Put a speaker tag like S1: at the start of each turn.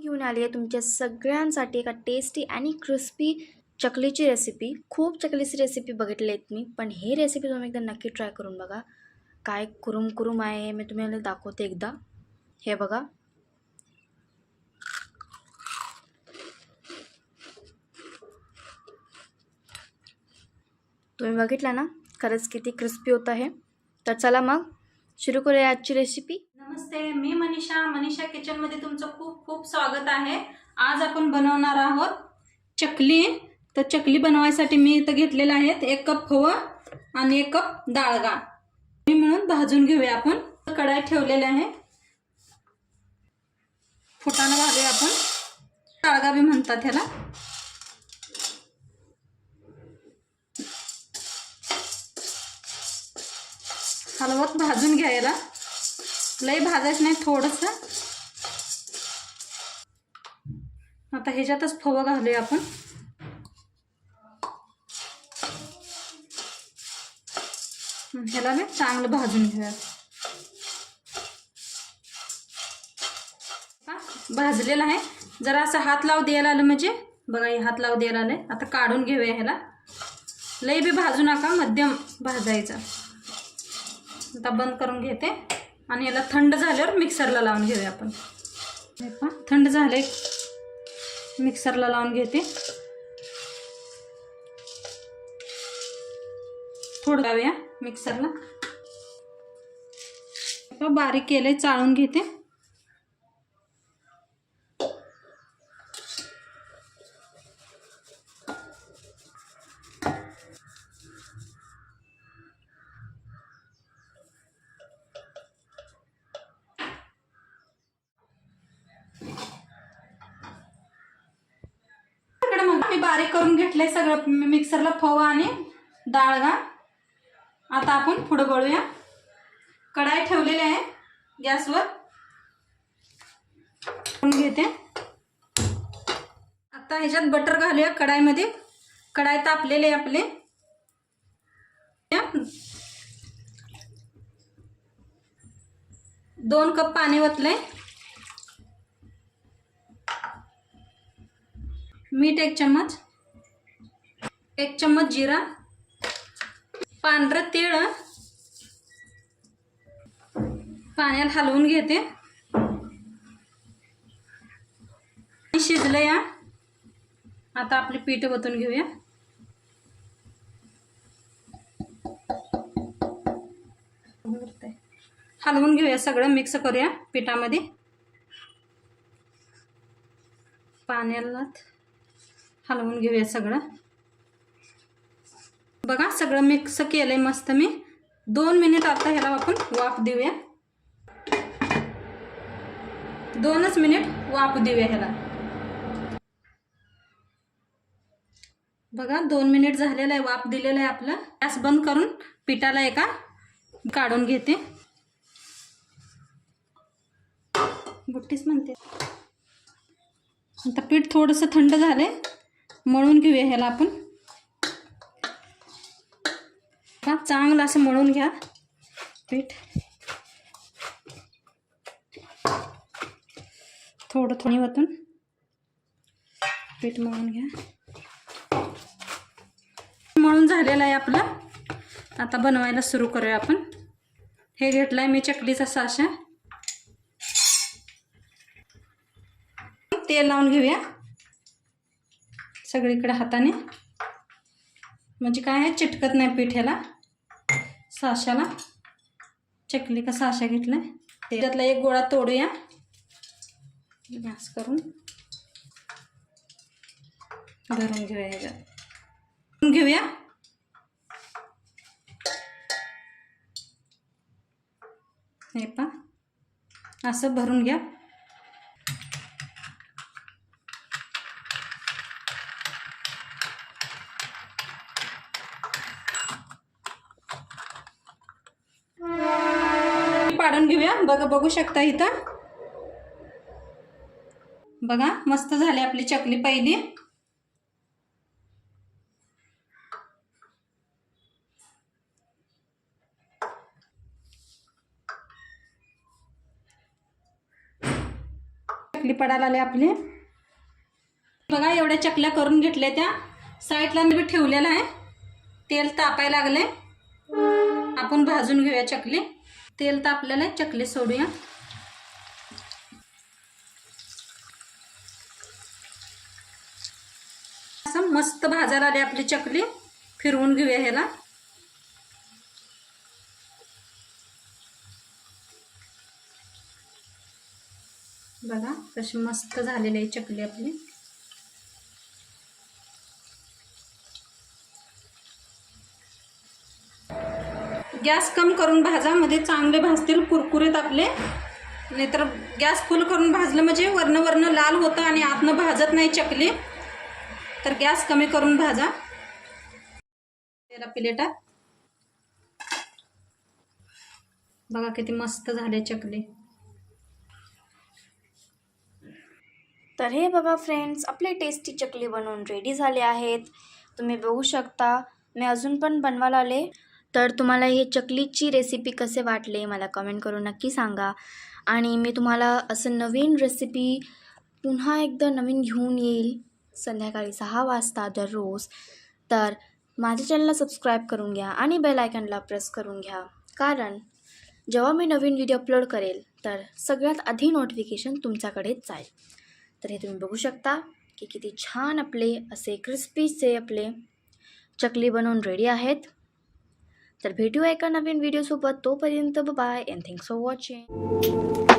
S1: घेऊन आली आहे तुमच्या सगळ्यांसाठी एका टेस्टी आणि क्रिस्पी चकलीची रेसिपी खूप चकलीची रेसिपी बघितली आहेत मी पण ही रेसिपी तुम्ही एकदा नक्की ट्राय करून बघा. काय कुरुम कुरुम आहे हे मी तुम्हाला दाखवते एकदा. हे बघा. तुम्ही बघितला ना? खरंच किती क्रिस्पी होत आहे तर चला मग सुरू करूया आजची रेसिपी
S2: नमस्ते मी मनीषा. मनीषा किचनमध्ये तुमचं खूप खूप स्वागत आहे. आज आपण बनवणार आहोत चकली. तर चकली बनवायसाठी मी इथं घेतलेलं आहेत एक कप फवं आणि एक कप डाळगा. मी म्हणून भाजून घेऊया आपण. कढाई ठेवलेले आहे. फुटाणं घालूया आपण. डाळगा बी म्हणतात ह्याला. हलवत भाजून घ्यायला. लई भाजायचं नाही थोडंसं. आता ह्याच्यातच फवं घालूया आपण. ह्याला मी चांगलं भाजून घेऊया. हा, भाजलेलं आहे. जरा असं हात लाव द्यायला आलं म्हणजे बघा हे हात लाव द्यायला आलं आता काढून घेऊया ह्याला. लई बी भाजू नका मध्यम भाजायचं. आता बंद करून घेते. आणि याला थंड झाल्यावर मिक्सरला लावून घेऊया आपण. हे पहा, थंड झाले मिक्सरला लावून घेते. थोडं लावूया मिक्सरला. बारीक केलंय चाळून घेते इकडे मग मी बारीक करून घेतले सगळं. मिक्सरला फवा आणि डाळ घा आता आपण पुढं बळूया. कढाई ठेवलेली आहे गॅसवर. घेते. आता ह्याच्यात बटर घालूया कढाईमध्ये. कढाई तापलेले आहे आपले. दोन कप पाणी ओतलंय. मीठ एक चम्मच. एक चम्मच जिरा. पांढरं तीळ. पाण्यात हलवून घेते. शिजलं या. आता आपले पीठ ओतून घेऊया. हलवून घेऊया सगळं मिक्स करूया पिठामध्ये. पाण्याला हलवून घेऊया सगळं. बघा सगळं मिक्स केलंय मस्त मी. दोन मिनिट आता ह्याला आपण वाफ देऊया. दोनच मिनिट वाफ देऊया ह्याला. बघा दोन मिनिट झालेलं आहे वाफ दिलेलं आहे आपलं. गॅस बंद करून पिठाला एका काढून घेते. बुट्टीच म्हणते. आता पीठ थोडंसं थंड झालंय. मळून घेऊया ह्याला आपण. हा चांगलं असं मळून घ्या. पीठ. थोडं थोडी वतून पीठ मळून घ्या. मळून झालेलं आहे आपलं. आता बनवायला सुरू करूया आपण. हे घेतलं आहे मी चकलीचा साशा. तेल लावून घेऊया. सगळीकडे हाताने. म्हणजे काय आहे? चिटकत नाही पीठ ह्याला साशाला. चकली का साशा घेतलं त्याच्यातला एक गोळा तोडूया. गॅस करून. भरून घेऊया ह्याच्यात घेऊया. हे पा असं भरून घ्या. काढून घेऊया. बघा बघू शकता इथं. बघा मस्त झाली आपली चकली पहिली. चकली पडायला आले आपले. बघा एवढ्या चकल्या करून घेतल्या त्या. साईडला मी ठेवलेलं आहे. तेल तापायला लागले आपण भाजून घेऊया चकली. तेल तर आपल्याला चकली सोडूया. असं मस्त भाजायला आली आपली चकली फिरवून घेऊया ह्याला. बघा कशी मस्त झालेली आहे चकली आपली. गॅस कम करून भाजामध्ये चांगले भाजतील कुरकुरीत आपले. नाहीतर गॅस फुल करून भाजलं म्हणजे वरनं वरनं लाल होतं आणि आतनं भाजत नाही चकली. तर गॅस कमी करून भाजा. त्याला प्लेटात बघा किती मस्त झाले चकली.
S1: तर हे बघा फ्रेंड्स आपले टेस्टी चकली बनवून रेडी झाले आहेत. तुम्ही बघू शकता. मी अजून पण बनवायला आले. तर तुम्हाला हे चकलीची रेसिपी कसे वाटले मला कमेंट करून नक्की सांगा. आणि मी तुम्हाला असं नवीन रेसिपी पुन्हा एकदा नवीन घेऊन येईल संध्याकाळी सहा वाजता दररोज. तर माझ्या चॅनलला सबस्क्राईब करून घ्या आणि बेल आयकनला प्रेस करून घ्या. कारण जेव्हा मी नवीन व्हिडिओ अपलोड करेल तर सगळ्यात आधी नोटिफिकेशन तुमच्याकडेच जाईल. तर हे तुम्ही बघू शकता की किती छान आपले असे क्रिस्पीचे आपले चकली बनवून रेडी आहेत. तर भेटूया एका नवीन व्हिडिओसोबत तोपर्यंत bye and thanks for watching